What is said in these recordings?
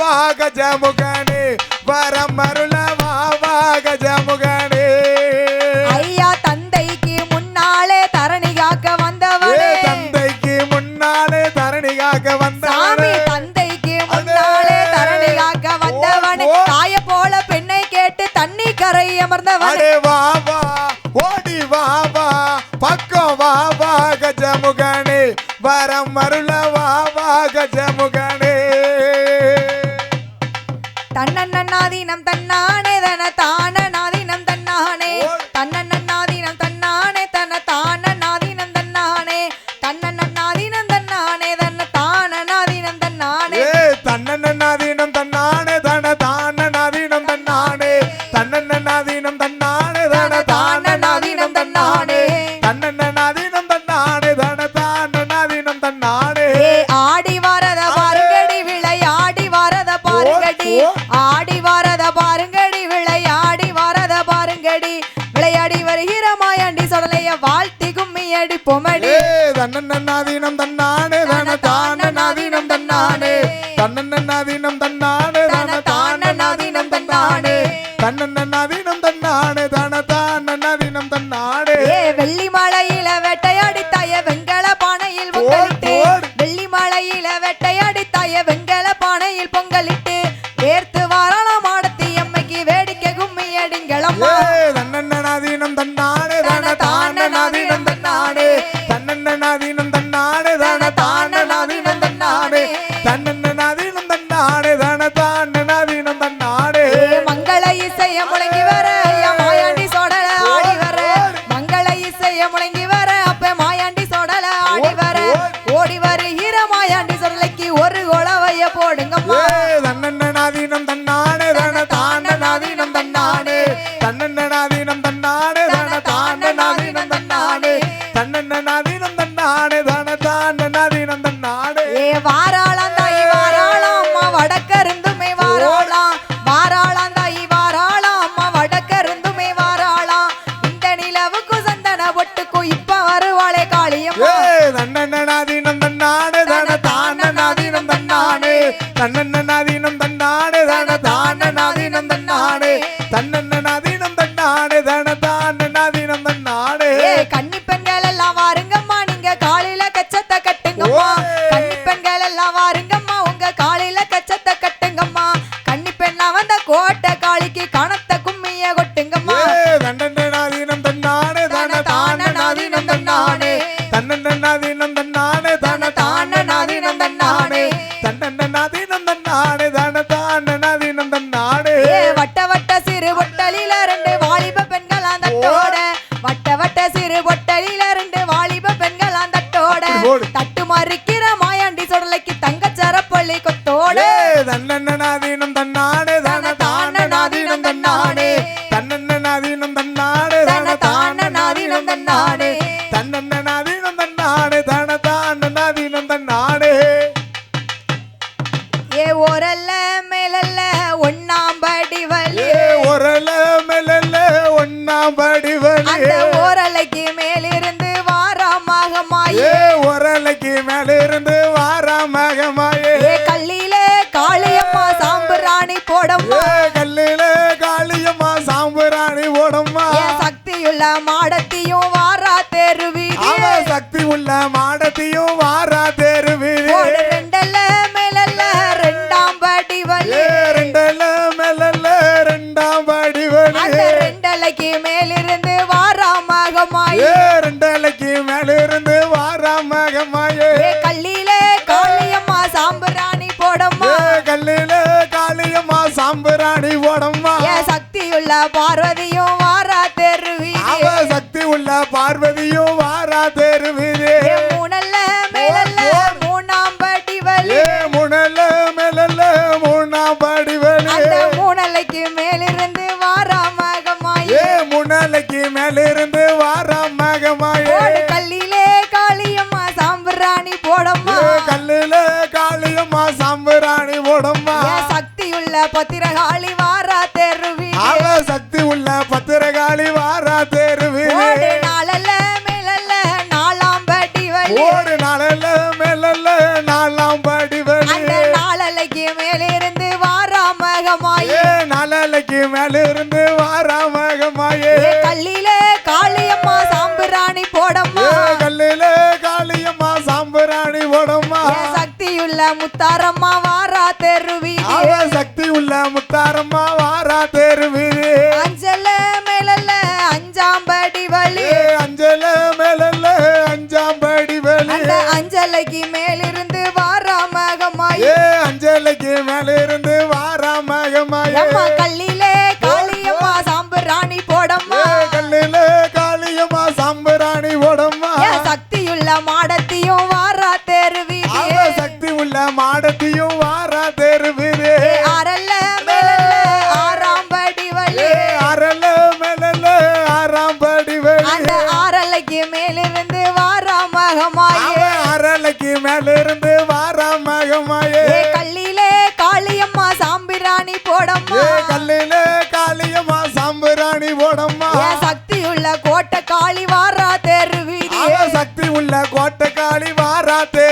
வா கஜமுகனே வரம் அருள வா வா கஜமுகனே ஐயா தந்தைக்கு முன்னாலே தரணி காக்க வந்தவனே தந்தைக்கு முன்னாலே தரணி காக்க வந்தவனே தந்தைக்கு முன்னாலே தரணி காக்க வந்தவனே. தாய போல பெண்ணை கேட்டு தண்ணி கரை அமர்ந்தவனே வா வா ஓடி வா வா பக்கம் வா வா கஜமுகனே வரம் அருள வா வா கஜமுகனே கண்ணன் அண்ணாதீனம் பொம்மடி பொம்மடி தன்னன்னாதீனம் தன்னானே தன தானநாதீனம் தன்னானே. தன்னன்னாதீனம் தன்னானே தன தானநாதீனம் தன்னானே. தன்னன்னாதீனம் தன்னானே தன தானநாதீனம் தன்னானே. ஏ வெள்ளி மாலையில வேட்டையாடி தாய வெங்கல பானையில் பொங்கலிட்டு. வெள்ளி மாலையில வேட்டையாடி தாய வெங்கல பானையில் பொங்கலிட்டு. ஏர்த்து வாராளம் ஆடத்தி அம்மைக்கு வேடிக்கை கும்மி அடிங்களம்மா வாராள எல்லாம் வடிவனே ஓரலைக்கு மேலிருந்து வாராமாக மாயே. ஓரலைக்கு மேலிருந்து வாராமாக மாயே. கல்லிலே காளியம்மா சாம்பிராணி போடம்மா. கல்லிலே காளியம்மா சாம்பிராணி போடம்மா. சக்தியுள்ள மாடத்தையும் வாரா தெருவி சக்தி உள்ள மா பாரதியும் சக்தியுள்ள முத்தாரம்மா வாரா தெருவீதி சக்தி உள்ள முத்தாரம்மா வாரா தெரு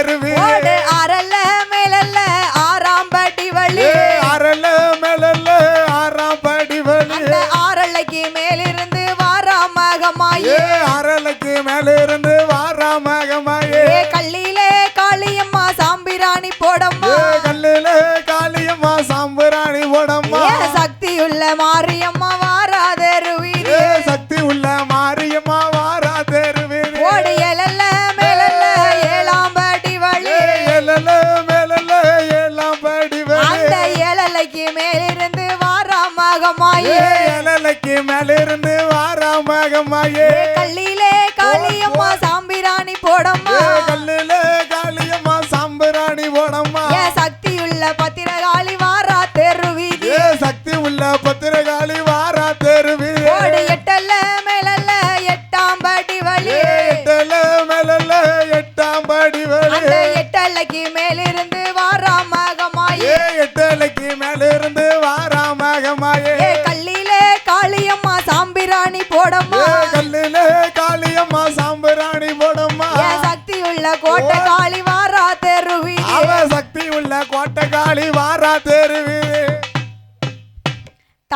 தெருவி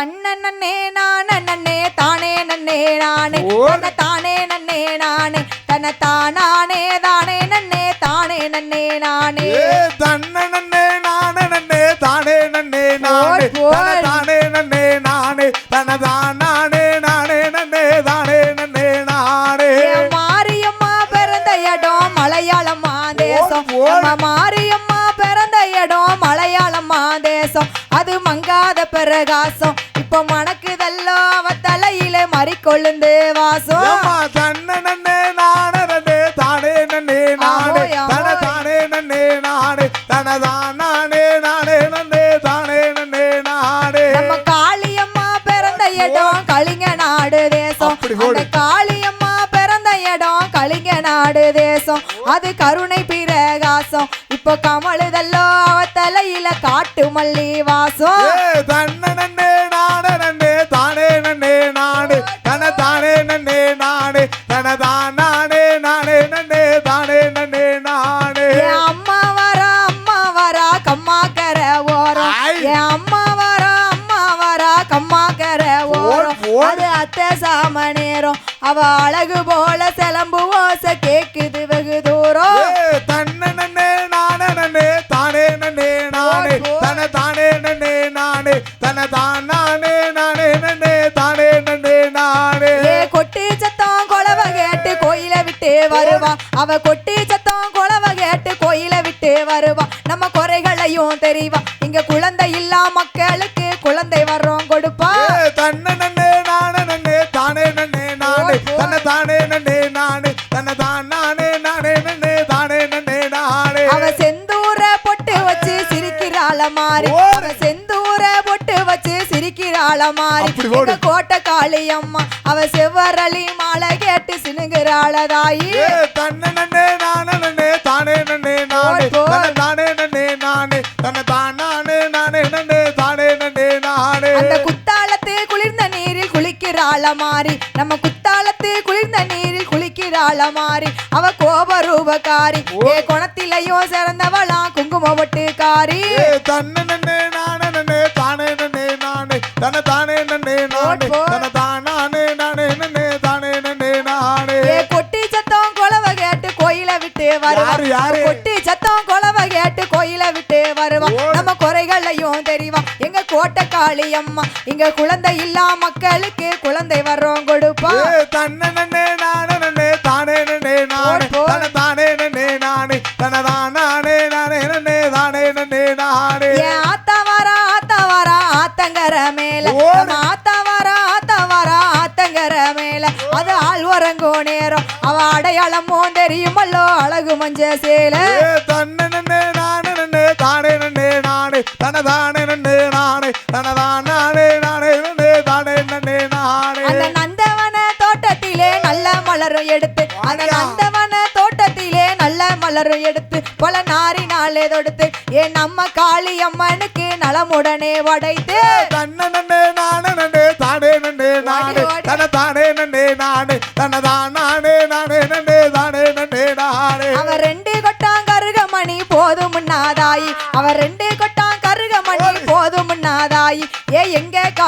தன்ன நான நன்னே தானே நன்னே நானே. தன்ன தானே நன்னே நானே. தன்ன தானானே தானே நன்னே தானே நன்னே நானே. தன்ன நானே நன்னே தானே நன்னே நானே. தன நன்னே நானே. தன தானே நானே நன்னே தானே நன்னே நானே. மாரியம்மா பிறந்த இடம் மலையாளம்மா தேசம் ஓ, ஓ. நம்ம மாரியம்மா பிறந்த இடம் மலையாளம்மா தேசம் அது மங்காத பிரகாசம். இப்ப மணக்குதல்லோ அவ தலையில மறிக்கொழுந்து வாசம் ஏம்மா தன்ன நன்னே நானே நன்னே தானே நன்னே நானே. தன. தானே நன்னே நானே. தன தானே நானே நன்னே தானே நன்னே நானே. நம்ம காளியம்மா பிறந்த இடம் கலிங்க நாடு தேசம். அந்த காளியம்மா பிறந்த இடம் கலிங்க நாடு தேசம். அது கருணை பிரகாசம். இப்போ கமழுதல்லோ அவ தலையில காட்டு மல்லி வாசம். தன்ன நன்னே நேரம். அவ அழகு போல சிலம்பு ஓச கேக்குது வெகு தூரம். தன்ன நன்னே நானே நன்னே தானே நன்னே நானே. தன தானே நன்னே நானே. தன தானே நானே நன்னே தானே நன்னே நானே. கொட்டி சத்தம் கொலவ கேட்டு கோயில விட்டு வருவா. அவ கொட்டி சத்தம் கொலவ கேட்டு கோயில விட்டு வருவா. நம்ம குறைகளையும் தெரிவா. இங்க குழந்தை இல்லா மக்களுக்கு குழந்தை வர்றோம் மாறி கோட்டை காளியம்மா அவ செவ்வரளி மாலை கேட்டு சினுங்கிறாள தாயி ஏ தன்ன நன்னே நானே நன்னே தானே நன்னே நானே. தானே நன்னே நானே. தன தானே நானே நன்னே தானே நன்னே நானே. அந்த குத்தாலத்து குளிர்ந்த நீரில் குளிக்கிறாள மாறி. நம்ம குத்தாலத்து குளிர்ந்த நீரில் குளிக்கிறாள மாறி. அவ கோப ரூபக்காரி ஏ குணத்திலையும் சிறந்தவளாம் குங்கும ஒட்டுக்காரி. தன்ன நன்னே விட்டு வருவான். கொட்டி சத்தம் கொலவை கேட்டு கோயில விட்டு வருவான். நம்ம குறைகளையும் தெரிவான். எங்க கோட்டை காளி அம்மா இங்க குழந்தை இல்லா மக்களுக்கு குழந்தை வர்றோம் கொடுப்பா. தன்ன நன்னே நானே நன்னே தானே நன்னே நானே. தன தானே நன்னே நானே. தன தானே நானே நன்னே தானே நன்னே நானே. ஆத்தா ஆத்தங்கர மேல. அது ஆழ்வரங்கோ நேரம். அவ அடையாளமும் தெரியுமல்லோ அழகு மஞ்ச சேல. தன்ன நன்னே நானே நன்னே தானே நன்னே நானே தன தானே நன்னே நானே தன தானே நானே நன்னே தானே நன்னே நானே. அந்த நந்தவன தோட்டத்திலே நல்ல மலரும் எடுத்து அந்த. நந்தவன தோட்டத்திலே நல்ல மலரும் எடுத்து பல நாரினாலே தொடுத்து ஏன் நம்ம காளி அம்மனுக்கு நலமுடனே வடைத்து. தன்ன நன்னே நானே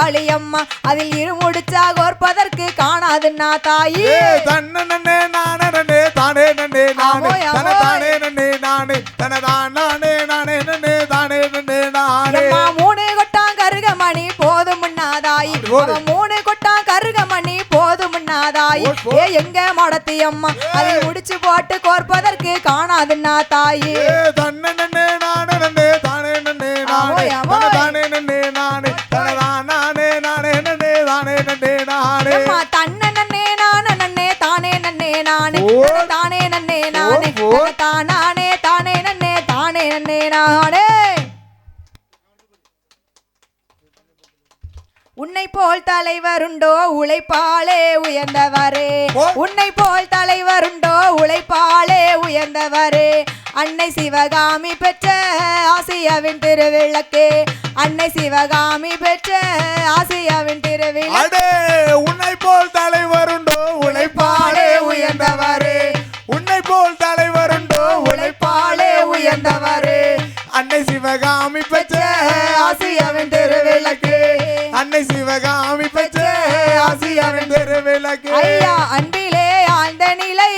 எங்க காளியம்மா அதில் இருமுடிச்சா கோர்ப்பதற்கு காணாதுன்னா தாயி. ஏ தன்ன நன்னே நானே நன்னே தானே நன்னே நானே. தன. தானே நன்னே நானே. தன தானே நானே நன்னே தானே நன்னே நானே. மூணு கொட்டான் கருகமணி போதும் முன்னாதாயி மூணு கொட்டான் கருகமணி போதும் முன்னாதாயி. ஏ எங்க மடத்தி அம்மா? அதில் முடிச்சு போட்டு கோர்ப்பதற்கு காணாதுன்னா தாயி. ஏ தன்ன நன்னே நானே தன நன்னே நானே. தன தானே நன்னே தானே நன்னே நானே உன்னை போல் தலைவருண்டோ உழைப்பாளே உயர்ந்தவரே. உன்னை போல் தலைவருண்டோ உழைப்பாளே உயர்ந்தவரே அன்னை சிவகாமி பெற்ற ஆசியாவின் திருவிளக்கே அன்னை சிவகாமி பெற்ற ஆசியாவின் திருவிளக்கே உன்னை போல் தலைவருண்டோ உழைப்பாளே சிவகாமி பெற்ற ஆசியாவின் திருவிளக்கு. அன்னை சிவகாமி பெற்ற ஆசியாவின் திருவிளக்கு. ஐயா அன்பிலே ஆழ்ந்த நிலை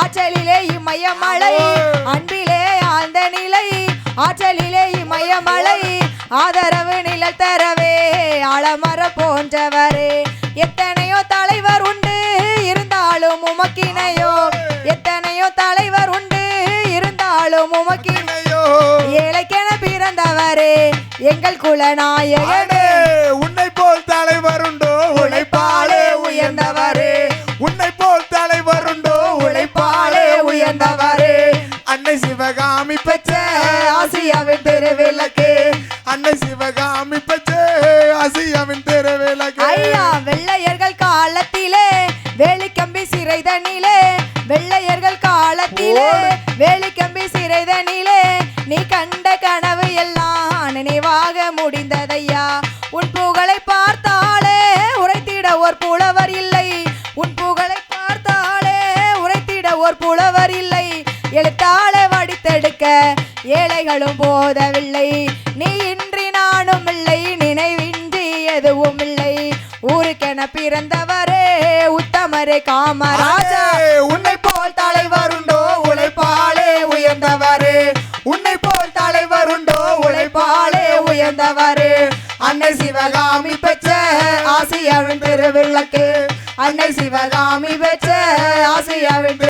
ஆற்றலிலே இமயமலை. அன்பிலே ஆழ்ந்த நிலை ஆற்றலிலே இமயமலை. ஆதரவு நிழல் தரவே ஆலமர போன்றவரே. எத்தனையோ தலைவர் உண்டு இருந்தாலும் உமக்கினையோ எங்கள் குலநாயகனே. உன்னை போல் தலைவருண்டோ உழைப்பாளே உயர்ந்தவரே. உன்னை போல் தலைவருண்டோ உழைப்பாளே உயர்ந்தவரே. அன்னை சிவகாமி பெற்ற ஆசியாவின் திருவிளக்கு. அன்னை சிவகாமி பெற்ற ஆசியாவின் திருவிளக்கு. ஐயா வெள்ளையர்கள் காலத்திலே வேலிக்கம்பி சிறைதனிலே வெள்ளையர்கள் காலத்திலே வேலிக்கம்பி சிறைதனிலே நீ கண்ட கனவு எல்லாம் நினைவாக முடிந்ததையா? உன் புகழை பார்த்தாலே உரைத்திட ஒரு புலவர் இல்லை. உன் புகழை பார்த்தாலே உரைத்திட ஒரு புலவர் இல்லை. எழுத்தாலே வடித்தெடுக்க ஏழைகளும் போதவில்லை. நீ இன்றி நானும் இல்லை நினைவின்றி எதுவும் இல்லை. ஊருக்கென பிறந்தவரே உத்தமரே காமராஜா. உன்னை போல் தலைவருண்டோ உயர்ந்தவரே அன்னை சிவகாமி பெற்ற ஆசியாவின் திருவிளக்கு அன்னை சிவகாமி பெற்ற ஆசியாவின்